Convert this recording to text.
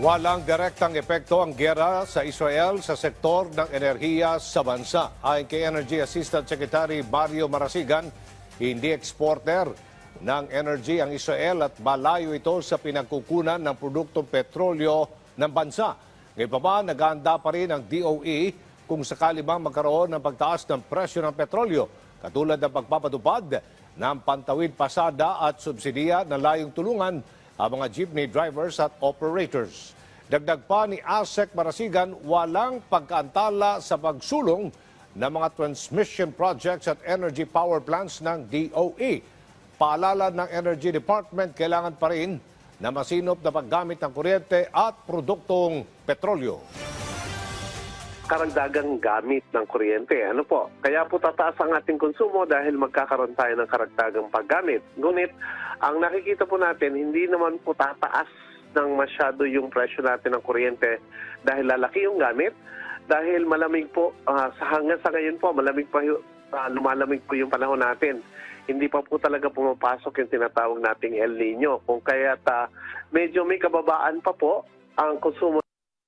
Walang direktang epekto ang gera sa Israel sa sektor ng enerhiya sa bansa. Ayon kay Energy Assistant Secretary Mario Marasigan, hindi exporter ng energy ang Israel at malayo ito sa pinagkukunan ng produktong petrolyo ng bansa. Ngayon pa ba, naghahanda pa rin ang DOE kung sakali bang magkaroon ng pagtaas ng presyo ng petrolyo, katulad ng pagpapatupad ng pantawid pasada at subsidiya na layong tulungan ang mga jeepney drivers at operators. Dagdag pa ni ASEC Marasigan, walang pagkaantala sa pagsulong ng mga transmission projects at energy power plants ng DOE. Paalala ng Energy Department, kailangan pa rin na masinop na paggamit ng kuryente at produktong petrolyo. Karagdagang gamit ng kuryente. Ano po? Kaya po tataas ang ating konsumo dahil magkakaroon tayo ng karagdagang paggamit. Ngunit, ang nakikita po natin, hindi naman po tataas ng masyado yung presyo natin ng kuryente dahil lalaki yung gamit, dahil malamig po, ah, sa hanggang sa ngayon po, malamig pa ah, lumalamig po yung panahon natin. Hindi pa po talaga pumapasok yung tinatawag nating El Nino. Kung kaya medyo may kababaan pa po ang konsumo